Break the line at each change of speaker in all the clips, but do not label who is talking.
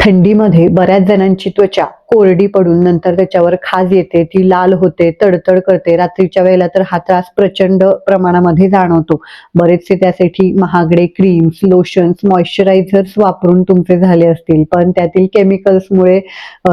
थंडीमध्ये बऱ्याच जणांची त्वचा कोरडी पडून नंतर त्याच्यावर खाज येते ती लाल होते तडतड करते. रात्रीच्या वेळेला तर हा त्रास प्रचंड प्रमाणामध्ये जाणवतो. बरेचसे त्यासाठी महागडे क्रीम्स लोशन्स मॉइश्चरायझर्स वापरून तुमचे झाले असतील. पण त्यातील केमिकल्समुळे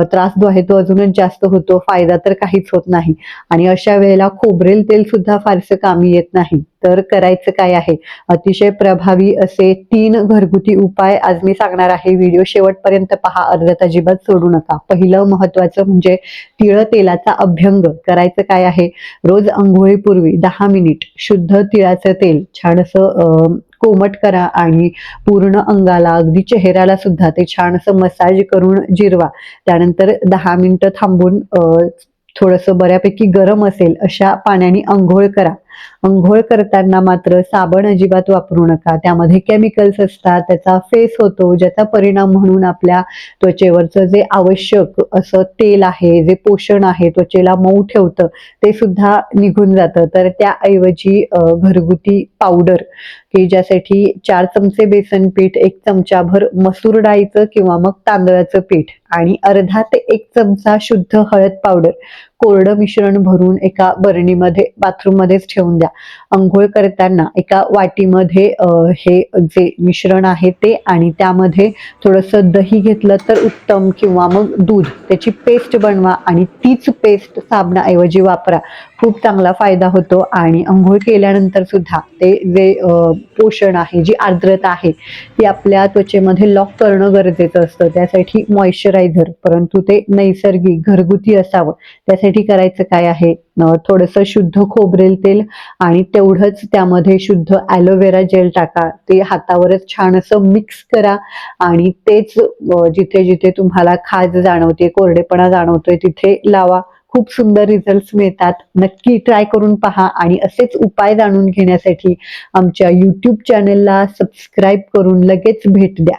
त्रास जो आहे तो अजूनच जास्त होतो. फायदा तर काहीच होत नाही. आणि अशा वेळेला खोबरेल तेल सुद्धा फारसं कामी येत नाही. तर करायचं काय आहे? अतिशय प्रभावी असे तीन घरगुती उपाय आज मी सांगणार आहे. व्हिडिओ शेवटपर्यंत पहा. अर्धत अजिबात सोडू नका. पहिलं महत्वाचं म्हणजे तिळ तेलाचा अभ्यंग करायचं काय आहे? रोज आंघोळीपूर्वी दहा मिनिट शुद्ध तिळाचं तेल छान असं कोमट करा आणि पूर्ण अंगाला अगदी चेहऱ्याला सुद्धा ते छान असं मसाज करून जिरवा. त्यानंतर दहा मिनिटं थांबून थोडंसं बऱ्यापैकी गरम असेल अशा पाण्याने आंघोळ करा. अंघोळ करताना मात्र साबण अजिबात वापरू नका. त्यामध्ये केमिकल्स असतात त्याचा फेस होतो ज्याचा परिणाम म्हणून आपल्या त्वचेवरचं जे आवश्यक असं तेल आहे जे पोषण आहे त्वचेला मऊ ठेवतं ते सुद्धा निघून जातं. तर त्याऐवजी घरगुती पावडर की ज्यासाठी चार चमचे बेसन पीठ एक चमचाभर मसूर डाळीचं किंवा मग तांदळाचं पीठ आणि अर्धा ते एक चमचा शुद्ध हळद पावडर कोरडं मिश्रण भरून एका बरणीमध्ये बाथरूममध्येच ठेवून द्या. आंघोळ करताना एका वाटीमध्ये हे जे मिश्रण आहे ते आणि त्यामध्ये थोडंसं दही घेतलं तर उत्तम किंवा मग दूध. त्याची पेस्ट बनवा आणि तीच पेस्ट साबणाऐवजी वापरा. खूप चांगला फायदा होतो आणि आंघोळ केल्यानंतर सुद्धा ते जे पोषण आहे जी आर्द्रता आहे ती आपल्या त्वचेमध्ये लॉक करणं गरजेचं असतं. त्यासाठी मॉइश्चरायझर परंतु ते नैसर्गिक घरगुती असावं. त्यासाठी करायचं काय आहे? थोडंसं शुद्ध खोबरेल तेल आणि तेवढंच त्यामध्ये शुद्ध ॲलोवेरा जेल टाका. ते हातावरच छान असं मिक्स करा. आणि तेच जिथे जिथे तुम्हाला खाज जाणवते कोरडेपणा जाणवतोय तिथे लावा. खूप सुंदर रिझल्ट मिळतात. नक्की ट्राय करून पहा. आणि असेच उपाय जाणून घेण्यासाठी आमच्या यूट्यूब चॅनलला सबस्क्राईब करून लगेच भेट द्या.